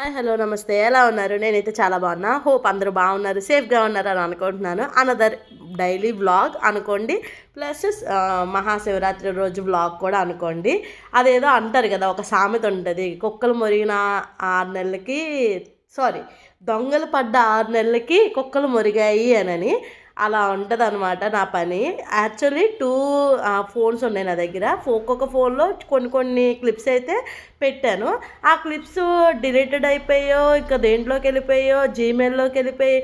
Hi hello నమస్తే. ఎలా ఉన్నారు? నేనైతే చాలా బాగున్నా. హోప్ అందరూ బాగున్నారు సేఫ్గా ఉన్నారు అని అనుకుంటున్నాను. అనదర్ డైలీ వ్లాగ్ అనుకోండి. ప్లస్ మహాశివరాత్రి రోజు వ్లాగ్ కూడా అనుకోండి. అదేదో అంటారు కదా ఒక సామెత ఉంటుంది. కుక్కలు మురిగిన ఆరు నెలలకి సారీ దొంగలు పడ్డ ఆరు నెలలకి కుక్కలు మురిగాయి అనని. అలా ఉంటుంది అనమాట నా పని. యాక్చువల్లీ టూ ఫోన్స్ ఉన్నాయి నా దగ్గర. ఒక్కొక్క ఫోన్లో కొన్ని కొన్ని క్లిప్స్ అయితే పెట్టాను. ఆ క్లిప్స్ డిలీటెడ్ అయిపోయో ఇంకా దేంట్లోకి వెళ్ళిపోయో జీమెయిల్లోకి వెళ్ళిపోయి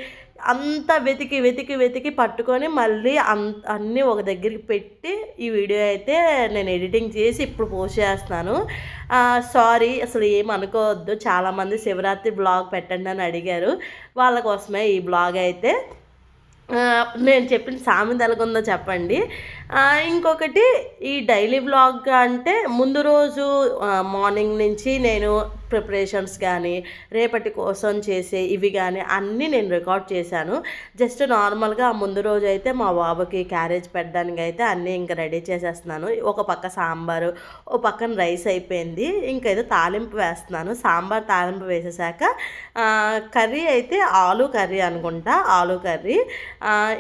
అంతా వెతికి వెతికి వెతికి పట్టుకొని మళ్ళీ అన్ అన్నీ ఒక దగ్గరికి పెట్టి ఈ వీడియో అయితే నేను ఎడిటింగ్ చేసి ఇప్పుడు పోస్ట్ చేస్తున్నాను. సారీ అసలు ఏం అనుకోవద్దు. చాలామంది శివరాత్రి బ్లాగ్ పెట్టండి అని అడిగారు. వాళ్ళ కోసమే ఈ బ్లాగ్ అయితే. నేను చెప్పిన సామెత ఎలాగుందో చెప్పండి. ఇంకొకటి ఈ డైలీ వ్లాగ్ అంటే ముందు రోజు మార్నింగ్ నుంచి నేను ప్రిపరేషన్స్ కానీ రేపటి కోసం చేసే ఇవి కానీ అన్నీ నేను రికార్డ్ చేశాను. జస్ట్ నార్మల్గా ముందు రోజు అయితే మా బాబుకి క్యారేజ్ పెట్టడానికి అయితే అన్నీ ఇంకా రెడీ చేసేస్తున్నాను. ఒక పక్క సాంబారు ఒక పక్కన రైస్ అయిపోయింది. ఇంకా ఏదో తాలింపు వేస్తున్నాను. సాంబార్ తాలింపు వేసేసాక కర్రీ అయితే ఆలు కర్రీ అనుకుంటా ఆలు కర్రీ.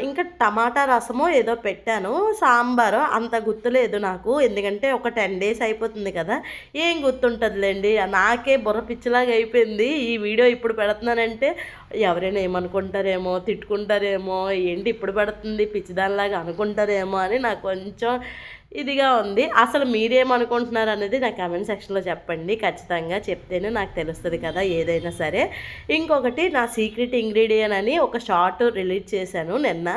ఇంకా టమాటా రసము ఏదో పెట్టాను. సా సాంబారు అంత గుర్తులేదు నాకు. ఎందుకంటే ఒక టెన్ డేస్ అయిపోతుంది కదా. ఏం గుర్తుంటుందిలేండి? నాకే బుర్ర పిచ్చిలాగా అయిపోయింది. ఈ వీడియో ఇప్పుడు పెడుతున్నానంటే ఎవరైనా ఏమనుకుంటారేమో తిట్టుకుంటారేమో ఏంటి ఇప్పుడు పెడుతుంది పిచ్చిదానిలాగా అనుకుంటారేమో అని నాకు కొంచెం ఇదిగా ఉంది. అసలు మీరేమనుకుంటున్నారు అనేది నా కామెంట్ సెక్షన్లో చెప్పండి. ఖచ్చితంగా చెప్తేనే నాకు తెలుస్తుంది కదా ఏదైనా సరే. ఇంకొకటి నా సీక్రెట్ ఇంగ్రీడియంట్ అని ఒక షార్ట్ రిలీజ్ చేశాను నిన్న.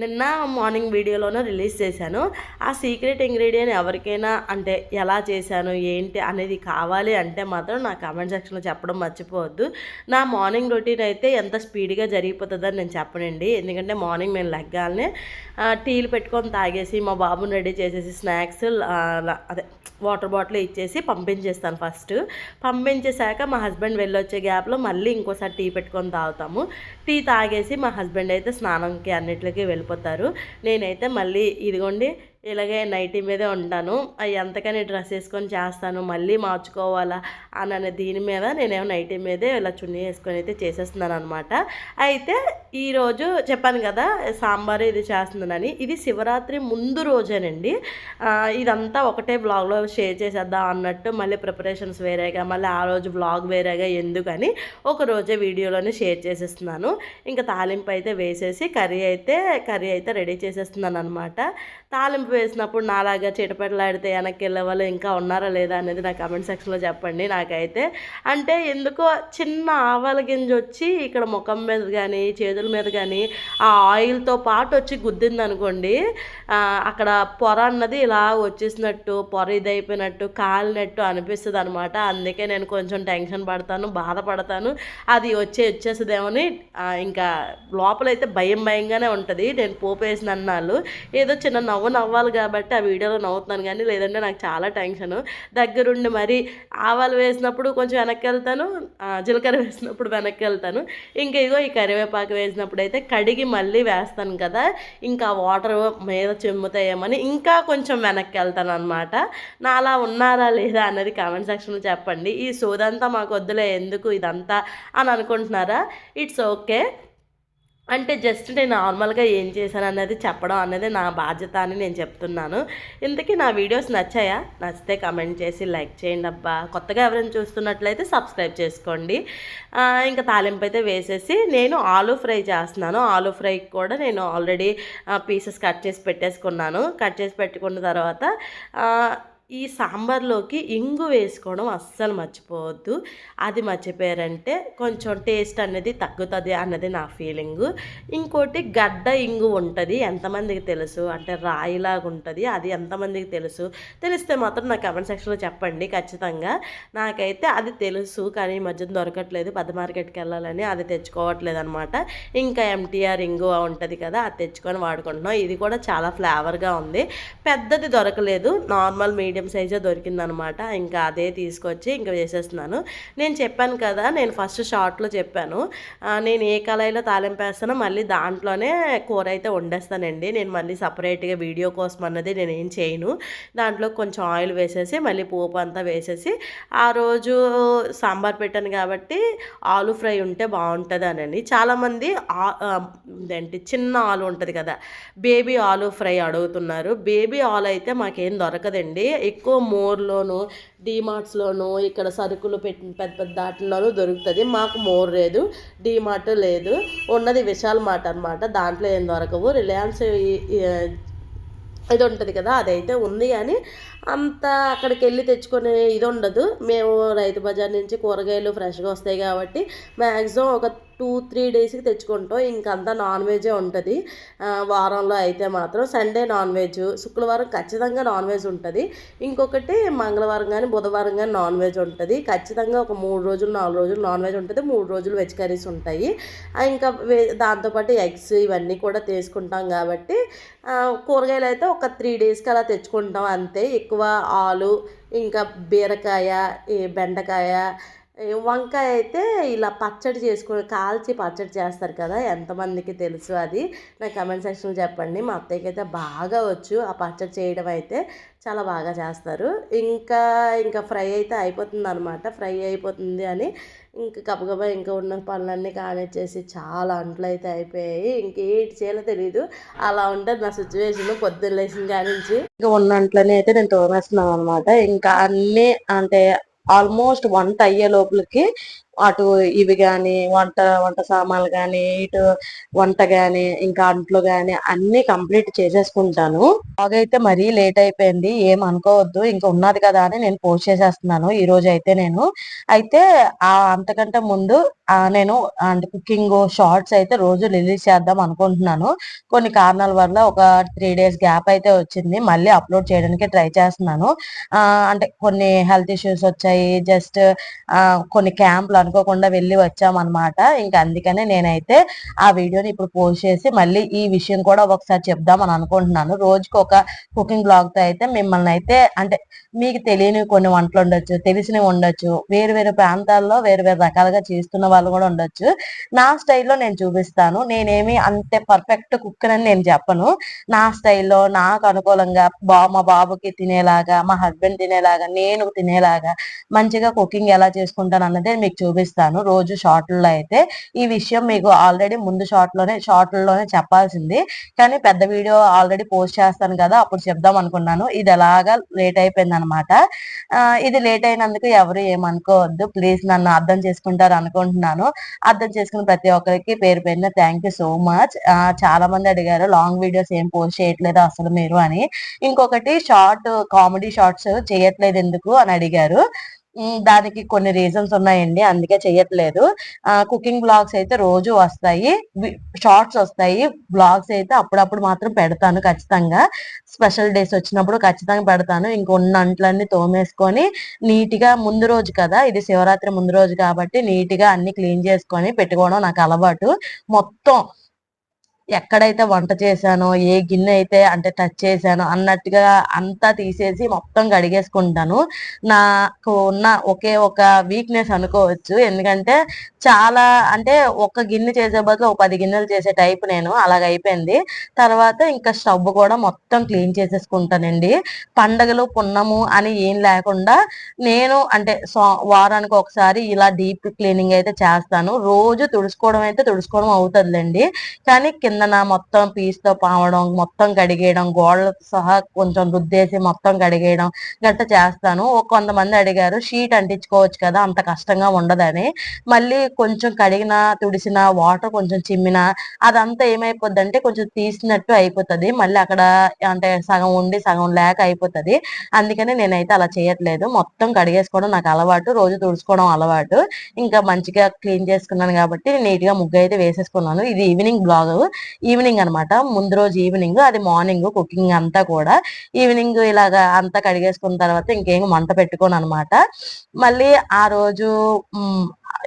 నిన్న మార్నింగ్ వీడియోలోనే రిలీజ్ చేశాను. ఆ సీక్రెట్ ఇంగ్రీడియంట్ ఎవరికైనా అంటే ఎలా చేశాను ఏంటి అనేది కావాలి అంటే మాత్రం నా కామెంట్ సెక్షన్లో చెప్పడం మర్చిపోవద్దు. నా మార్నింగ్ రొటీన్ అయితే ఎంత స్పీడ్గా జరిగిపోతుందని నేను చెప్పనండి. ఎందుకంటే మార్నింగ్ నేను లెగ్గాలని టీలు పెట్టుకొని తాగేసి మా బాబుని రెడీ చేసేసి స్నాక్స్ అదే వాటర్ బాటిల్ ఇచ్చేసి పంపించేస్తాను ఫస్ట్. పంపించేశాక మా హస్బెండ్ వెళ్ళొచ్చే గ్యాప్లో మళ్ళీ ఇంకోసారి టీ పెట్టుకొని తాగుతాము. టీ తాగేసి మా హస్బెండ్ అయితే స్నానంకి అన్నిటికీ వెళ్ళిపోతారు. నేనైతే మళ్ళీ ఇదిగోండి ఇలాగే నైటీ మీదే ఉంటాను. అవి ఎంతకని డ్రెస్ వేసుకొని చేస్తాను మళ్ళీ మార్చుకోవాలా అని దీని మీద నేనేమో నైటీ మీదే ఇలా చున్నీ వేసుకొని అయితే చేసేస్తున్నాను అనమాట అయితే ఈరోజు చెప్పాను కదా సాంబార్ ఇది చేస్తున్నానని. ఇది శివరాత్రి ముందు రోజేనండి. ఇదంతా ఒకటే బ్లాగ్లో షేర్ చేసేద్దాం అన్నట్టు మళ్ళీ ప్రిపరేషన్స్ వేరేగా మళ్ళీ ఆ రోజు బ్లాగ్ వేరేగా ఎందుకని ఒక రోజే వీడియోలోనే షేర్ చేసేస్తున్నాను. ఇంకా తాలింపు అయితే వేసేసి కర్రీ అయితే కర్రీ అయితే రెడీ చేసేస్తున్నాను అనమాట తాలింపు వేసినప్పుడు నాలాగా చిటపెటలాడితే వెనక్కి వెళ్ళే వాళ్ళు ఇంకా ఉన్నారా లేదా అనేది నా కమెంట్ సెక్షన్లో చెప్పండి నాకైతే. అంటే ఎందుకో చిన్న ఆవాల గింజ వచ్చి ఇక్కడ ముఖం మీద కానీ చేతుల మీద కానీ ఆ ఆయిల్తో పాటు వచ్చి గుద్దింది అనుకోండి అక్కడ పొర అన్నది ఇలా వచ్చేసినట్టు పొర ఇదైపోయినట్టు కాలినట్టు అనిపిస్తుంది అనమాట అందుకే నేను కొంచెం టెన్షన్ పడతాను బాధపడతాను. అది వచ్చే వచ్చేస్తుందేమని ఇంకా లోపలైతే భయం భయంగానే ఉంటుంది. నేను పోపేసిన అన్నాళ్ళు ఏదో చిన్న నవ్వు నవ్వాలి కాబట్టి ఆ వీడియోలో నవ్వుతున్నాను కానీ లేదంటే నాకు చాలా టెన్షన్. దగ్గరుండి మరి ఆవాలు వేసినప్పుడు కొంచెం వెనక్కి వెళ్తాను జీలకర్ర వేసినప్పుడు వెనక్కి వెళ్తాను ఇంకా ఇదిగో ఈ కరివేపాకు వేసినప్పుడు అయితే కడిగి మళ్ళీ వేస్తాను కదా ఇంకా వాటర్ మీద చెమ్ముతాయేమని ఇంకా కొంచెం వెనక్కి వెళ్తాను అనమాట నా అలా ఉన్నారా లేదా అన్నది కామెంట్ సెక్షన్లో చెప్పండి. ఈ సోదంతా మాకు వద్దులే ఎందుకు ఇదంతా అని అనుకుంటున్నారా? It's okay. అంటే జస్ట్ నేను నార్మల్గా ఏం చేశాను అన్నది చెప్పడం అనేది నా బాధ్యత అని నేను చెప్తున్నాను. ఇంతకీ నా వీడియోస్ నచ్చాయా? నచ్చితే కమెంట్ చేసి లైక్ చేయండి అబ్బా. కొత్తగా ఎవరైనా చూస్తున్నట్లయితే సబ్స్క్రైబ్ చేసుకోండి. ఇంకా తాలింపు అయితే వేసేసి నేను ఆలూ ఫ్రై చేస్తున్నాను. ఆలూ ఫ్రై కూడా నేను ఆల్రెడీ పీసెస్ కట్ చేసి పెట్టేసుకున్నాను. కట్ చేసి పెట్టుకున్న తర్వాత ఈ సాంబార్లోకి ఇంగు వేసుకోవడం అస్సలు మర్చిపోవద్దు. అది మర్చిపోయారంటే కొంచెం టేస్ట్ అనేది తగ్గుతుంది అన్నది నా ఫీలింగు. ఇంకోటి గడ్డ ఇంగు ఉంటుంది. ఎంతమందికి తెలుసు? అంటే రాయిలాగా ఉంటుంది. అది ఎంతమందికి తెలుసు? తెలిస్తే మాత్రం నా కమెంట్ సెక్షన్లో చెప్పండి ఖచ్చితంగా. నాకైతే అది తెలుసు కానీ ఈ మధ్యన దొరకట్లేదు. పెద్ద మార్కెట్కి వెళ్ళాలని అది తెచ్చుకోవట్లేదు అనమాట ఇంకా ఎంటీఆర్ ఇంగు ఉంటుంది కదా అది తెచ్చుకొని వాడుకుంటున్నాం. ఇది కూడా చాలా ఫ్లేవర్గా ఉంది. పెద్దది దొరకలేదు. నార్మల్ మీడియం మీడియం సైజే దొరికిందనమాట. ఇంకా అదే తీసుకొచ్చి ఇంకా వేసేస్తున్నాను. నేను చెప్పాను కదా నేను ఫస్ట్ షార్ట్లో చెప్పాను. నేను ఏ కళాయిలో తాలింపు వేస్తానో మళ్ళీ దాంట్లోనే కూర అయితే వండేస్తానండి. నేను మళ్ళీ సపరేట్గా వీడియో కోసం అన్నది నేను ఏం చేయను. దాంట్లో కొంచెం ఆయిల్ వేసేసి మళ్ళీ పోపు అంతా వేసేసి ఆ రోజు సాంబార్ పెట్టాను కాబట్టి ఆలు ఫ్రై ఉంటే బాగుంటుంది అనండి చాలామంది ఆ- ఏంటి చిన్న ఆలు ఉంటుంది కదా బేబీ ఆలు ఫ్రై అడుగుతున్నారు. బేబీ ఆలు అయితే మాకేం దొరకదండి. ఎక్కువ మోర్లోను డీమార్ట్స్లోను ఇక్కడ సరుకులు పెట్టిన పెద్ద పెద్ద దాటిలోనూ దొరుకుతుంది. మాకు మోర్ లేదు డీమార్ట్ లేదు. ఉన్నది విశాల్ మార్ట్ అనమాట దాంట్లో ఏం దొరకవు. రిలయన్స్ ఇది ఉంటుంది కదా అదైతే ఉంది కానీ అంత అక్కడికి వెళ్ళి తెచ్చుకునే ఇది ఉండదు. మేము రైతు బజార్ నుంచి కూరగాయలు ఫ్రెష్గా వస్తాయి కాబట్టి మ్యాక్సిమం ఒక టూ త్రీ డేస్కి తెచ్చుకుంటాం. ఇంకంతా నాన్ వెజే ఉంటుంది. వారంలో అయితే మాత్రం సండే నాన్ వెజ్ శుక్రవారం ఖచ్చితంగా నాన్ వెజ్ ఉంటుంది. ఇంకొకటి మంగళవారం కానీ బుధవారం కానీ నాన్ వెజ్ ఉంటుంది. ఖచ్చితంగా ఒక మూడు రోజులు నాలుగు రోజులు నాన్ వెజ్ ఉంటుంది. మూడు రోజులు వెజ్ కర్రీస్ ఉంటాయి. ఇంకా వే- దాంతోపాటు ఎగ్స్ ఇవన్నీ కూడా తీసుకుంటాం కాబట్టి కూరగాయలు అయితే ఒక త్రీ డేస్కి అలా తెచ్చుకుంటాం అంతే. ఎక్కువ ఆలు ఇంకా బీరకాయ ఈ బెండకాయ వంకాయ అయితే ఇలా పచ్చడి చేసుకుని కాల్చి పచ్చడి చేస్తారు కదా ఎంతమందికి తెలుసు అది? నా కమెంట్ సెక్షన్లో చెప్పండి. మా అత్తయ్యకి అయితే బాగా వచ్చు ఆ పచ్చడి చేయడం అయితే చాలా బాగా చేస్తారు. ఇంకా ఇంకా ఫ్రై అయితే అయిపోతుంది అనమాట ఫ్రై అయిపోతుంది అని ఇంకా గబగబా ఇంకా ఉన్న పనులన్నీ కానిచ్చేసి చాలా అంట్లు అయితే అయిపోయాయి. ఇంకేటి చేయాలో తెలియదు అలా ఉంటుంది నా సిచ్యువేషన్ పొద్దున్న లేచిన కానించి నుంచి ఇంకా ఉన్న అంట్లనే అయితే నేను తోమేస్తున్నాను అనమాట ఇంకా అన్నీ అంటే ఆల్మోస్ట్ వంట అయ్యే లోపలికి అటు ఇవి కానీ వంట వంట సామాన్లు కానీ ఇటు వంట కానీ ఇంకా అంట్లు కానీ అన్ని కంప్లీట్ చేసేసుకుంటాను. బాగైతే మరీ లేట్ అయిపోయింది ఏం అనుకోవద్దు ఇంకా ఉన్నది కదా అని నేను పోస్ట్ చేసేస్తున్నాను ఈ రోజు అయితే నేను. అయితే ఆ అంతకంటే ముందు నేను అంటే కుకింగ్ షార్ట్స్ అయితే రోజు రిలీజ్ చేద్దాం అనుకుంటున్నాను. కొన్ని కారణాల వల్ల ఒక త్రీ డేస్ గ్యాప్ అయితే వచ్చింది మళ్ళీ అప్లోడ్ చేయడానికి ట్రై చేస్తున్నాను. అంటే కొన్ని హెల్త్ ఇష్యూస్ వచ్చాయి జస్ట్ కొన్ని క్యాంప్లు అనుకోకుండా వెళ్ళి వచ్చామన్నమాట. ఇంకా అందుకనే నేనైతే ఆ వీడియోని ఇప్పుడు పోస్ట్ చేసి మళ్ళీ ఈ విషయం కూడా ఒకసారి చెప్దామని అనుకుంటున్నాను. రోజుకి ఒక కుకింగ్ బ్లాగ్తో అయితే మిమ్మల్ని అయితే అంటే మీకు తెలియని కొన్ని వంటలు ఉండొచ్చు తెలిసినవి ఉండొచ్చు వేరు వేరు ప్రాంతాల్లో వేరు వేరు రకాలుగా చేస్తున్న వాళ్ళు కూడా ఉండొచ్చు. నా స్టైల్లో నేను చూపిస్తాను. నేనేమి అంతే పర్ఫెక్ట్ కుక్ అని నేను చెప్పను. నా స్టైల్లో నాకు అనుకూలంగా బా మా బాబుకి తినేలాగా మా హస్బెండ్ తినేలాగా నేను తినేలాగా మంచిగా కుకింగ్ ఎలా చేసుకుంటాను అన్నది మీకు చూపిస్తాను. రోజు షార్ట్లలో అయితే ఈ విషయం మీకు ఆల్రెడీ ముందు షార్ట్లోనే షార్ట్లలోనే చెప్పాల్సింది. కానీ పెద్ద వీడియో ఆల్రెడీ పోస్ట్ చేస్తాను కదా అప్పుడు చెప్దాం అనుకున్నాను. ఇది ఎలాగా లేట్ అయిపోయింది అనమాట ఇది లేట్ అయినందుకు ఎవరు ఏమనుకోవద్దు. ప్లీజ్ నన్ను అర్థం చేసుకుంటారు అనుకుంటున్నాను. అర్థం చేసుకున్న ప్రతి ఒక్కరికి పేరు పేరున థ్యాంక్ యూ సో మచ్. చాలా మంది అడిగారు లాంగ్ వీడియోస్ ఏం పోస్ట్ చేయట్లేదు అసలు మీరు అని. ఇంకొకటి షార్ట్ కామెడీ షార్ట్స్ చేయట్లేదు ఎందుకు అని అడిగారు. దానికి కొన్ని రీజన్స్ ఉన్నాయండి. అందుకే చేయట్లేదు కుకింగ్ బ్లాగ్స్ అయితే రోజు వస్తాయి. షార్ట్స్ వస్తాయి. బ్లాగ్స్ అయితే అప్పుడప్పుడు మాత్రం పెడతాను ఖచ్చితంగా. స్పెషల్ డేస్ వచ్చినప్పుడు ఖచ్చితంగా పెడతాను. ఇంకొన్న అంట్లన్నీ తోమేసుకొని నీట్గా ముందు రోజు కదా ఇది శివరాత్రి ముందు రోజు కాబట్టి నీట్గా అన్ని క్లీన్ చేసుకొని పెట్టుకోవడం నాకు అలవాటు. మొత్తం ఎక్కడైతే వంట చేశానో ఏ గిన్నె అయితే అంటే టచ్ చేశానో అన్నట్టుగా అంతా తీసేసి మొత్తం కడిగేసుకుంటాను. నాకు ఉన్న ఒకే ఒక వీక్నెస్ అనుకోవచ్చు. ఎందుకంటే చాలా అంటే ఒక గిన్నె చేసే బదులు ఒక పది గిన్నెలు చేసే టైప్ నేను అలాగ అయిపోయింది. తర్వాత ఇంకా స్టవ్ కూడా మొత్తం క్లీన్ చేసేసుకుంటానండి. పండగలు పున్నము అని ఏం లేకుండా నేను అంటే సో- వారానికి ఒకసారి ఇలా డీప్ క్లీనింగ్ అయితే చేస్తాను. రోజు తుడుచుకోవడం అయితే తుడుచుకోవడం అవుతుందిలేండి. కానీ కిందన మొత్తం పీస్తో పావడం మొత్తం కడిగేయడం గోడలతో సహా కొంచెం రుద్దేసి మొత్తం కడిగేయడం గట్ట చేస్తాను. ఒక కొంతమంది అడిగారు షీట్ అంటించుకోవచ్చు కదా అంత కష్టంగా ఉండదని. మళ్ళీ కొంచెం కడిగిన తుడిసిన వాటర్ కొంచెం చిమ్మిన అదంతా ఏమైపోద్ది అంటే కొంచెం తీసినట్టు అయిపోతుంది. మళ్ళీ అక్కడ అంటే సగం ఉండి సగం లేక అయిపోతుంది. అందుకని నేనైతే అలా చేయట్లేదు. మొత్తం కడిగేసుకోవడం నాకు అలవాటు రోజు తుడుచుకోవడం అలవాటు. ఇంకా మంచిగా క్లీన్ చేసుకున్నాను కాబట్టి నీట్గా ముగ్గు అయితే వేసేసుకున్నాను. ఇది ఈవినింగ్ బ్లాగ్. ఈవినింగ్ అన్నమాట. ముందు రోజు ఈవినింగ్ అది మార్నింగ్ కుకింగ్ అంతా కూడా. ఈవినింగ్ ఇలాగా అంతా కడిగేసుకున్న తర్వాత ఇంకేం మంట పెట్టుకోను అనమాట మళ్ళీ ఆ రోజు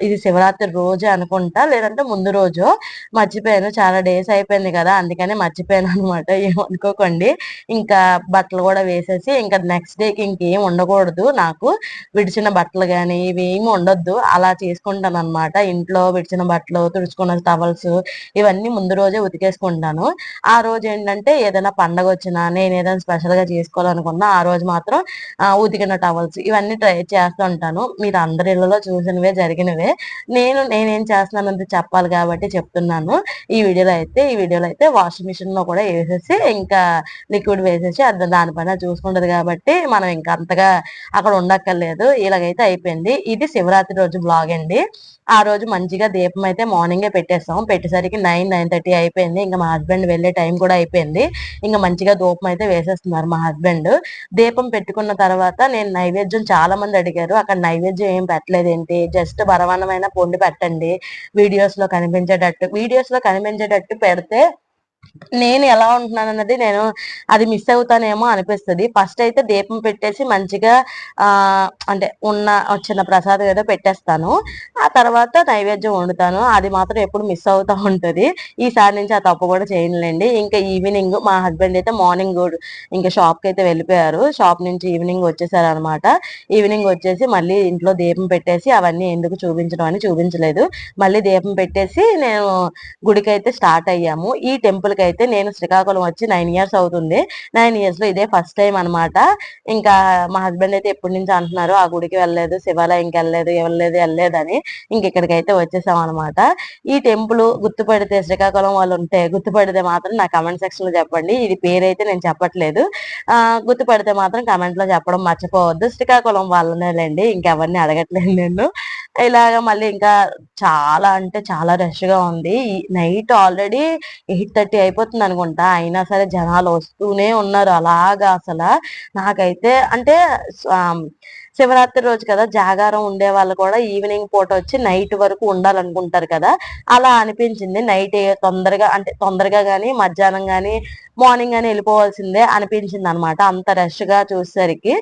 ఇది శివరాత్రి రోజే అనుకుంటా లేదంటే ముందు రోజు. మర్చిపోయాను చాలా డేస్ అయిపోయింది కదా అందుకని మర్చిపోయాను అనమాట ఏమనుకోకండి ఇంకా బట్టలు కూడా వేసేసి ఇంకా నెక్స్ట్ డేకి ఇంకేం ఉండకూడదు నాకు. విడిచిన బట్టలు కానీ ఇవి ఏమి ఉండొద్దు అలా చేసుకుంటాను అనమాట ఇంట్లో విడిచిన బట్టలు తుడుచుకున్న టవల్స్ ఇవన్నీ ముందు రోజే ఉతికేసుకుంటాను. ఆ రోజు ఏంటంటే ఏదైనా పండగ వచ్చినా నేను ఏదైనా స్పెషల్గా చేసుకోవాలనుకున్నా ఆ రోజు మాత్రం ఉతికిన టవల్స్ ఇవన్నీ ట్రై చేస్తూ ఉంటాను మీరు అందరి ఇళ్ళలో చూసినవే జరిగినవి. నేను నేనేం చేస్తున్నానంటే చెప్పాలి కాబట్టి చెప్తున్నాను. ఈ వీడియోలో అయితే ఈ వీడియోలో అయితే వాషింగ్ మిషన్లో కూడా వేసేసి ఇంకా లిక్విడ్ వేసేసి అది దానిపైన చూసుకుంటది కాబట్టి మనం ఇంకా అంతగా అక్కడ ఉండక్కర్లేదు. ఇలాగైతే అయిపోయింది. ఇది శివరాత్రి రోజు బ్లాగ్ అండి. ఆ రోజు మంచిగా దీపం అయితే మార్నింగే పెట్టేస్తాం. పెట్టేసరికి నైన్ నైన్ థర్టీ అయిపోయింది. ఇంకా మా హస్బెండ్ వెళ్ళే టైం కూడా అయిపోయింది. ఇంకా మంచిగా దూపం అయితే వేసేస్తున్నారు మా హస్బెండ్ దీపం పెట్టుకున్న తర్వాత నేను నైవేద్యం చాలా మంది అడిగారు. అక్కడ నైవేద్యం ఏం పెట్టలేదు ఏంటి? జస్ట్ బరవన్నమైన పొండి పెట్టండి. వీడియోస్లో కనిపించేటట్టు వీడియోస్లో కనిపించేటట్టు పెడితే నేను ఎలా ఉంటున్నాను అన్నది నేను అది మిస్ అవుతానేమో అనిపిస్తుంది. ఫస్ట్ అయితే దీపం పెట్టేసి మంచిగా ఆ అంటే ఉన్న చిన్న ప్రసాదం ఏదో పెట్టేస్తాను. ఆ తర్వాత నైవేద్యం వండుతాను. అది మాత్రం ఎప్పుడు మిస్ అవుతా ఉంటుంది. ఈసారి నుంచి ఆ తప్పు కూడా చేయనులేండి. ఇంకా ఈవినింగ్ మా హస్బెండ్ అయితే మార్నింగ్ ఇంకా షాప్కి అయితే వెళ్ళిపోయారు. షాప్ నుంచి ఈవినింగ్ వచ్చేసారు అనమాట ఈవినింగ్ వచ్చేసి మళ్ళీ ఇంట్లో దీపం పెట్టేసి అవన్నీ ఎందుకు చూపించడం అని చూపించలేదు. మళ్ళీ దీపం పెట్టేసి నేను గుడికి అయితే స్టార్ట్ అయ్యాము. ఈ టెంపుల్ అయితే నేను శ్రీకాకుళం వచ్చి నైన్ ఇయర్స్ అవుతుంది. నైన్ ఇయర్స్లో ఇదే ఫస్ట్ టైం అనమాట ఇంకా మా హస్బెండ్ అయితే ఎప్పటి నుంచి అంటున్నారు ఆ గుడికి వెళ్ళలేదు శివాలయంకి వెళ్ళలేదు వెళ్ళలేదు వెళ్ళలేదు అని ఇంకెక్కడికైతే వచ్చేసాం అనమాట ఈ టెంపుల్ గుర్తుపడితే శ్రీకాకుళం వాళ్ళు ఉంటే గుర్తుపడితే మాత్రం నా కమెంట్ సెక్షన్లో చెప్పండి. ఇది పేరైతే నేను చెప్పట్లేదు. ఆ గుర్తుపడితే మాత్రం కమెంట్లో చెప్పడం మర్చిపోవద్దు. శ్రీకాకుళం వాళ్ళనేలేండి ఇంకెవరిని అడగట్లేదు నేను. ఇలాగ మళ్ళీ ఇంకా చాలా అంటే చాలా రష్గా ఉంది. నైట్ ఆల్రెడీ ఎయిట్ థర్టీ అయిపోతుంది అనుకుంటా. అయినా సరే జనాలు వస్తూనే ఉన్నారు అలాగా అసలు. నాకైతే అంటే శివరాత్రి రోజు కదా జాగారం ఉండే వాళ్ళు కూడా ఈవినింగ్ పూట వచ్చి నైట్ వరకు ఉండాలనుకుంటారు కదా. అలా అనిపించింది. నైట్ తొందరగా అంటే తొందరగా కానీ మధ్యాహ్నం కానీ మార్నింగ్ కానీ వెళ్ళిపోవాల్సిందే అనిపించింది అనమాట అంత రష్గా చూసేసరికి.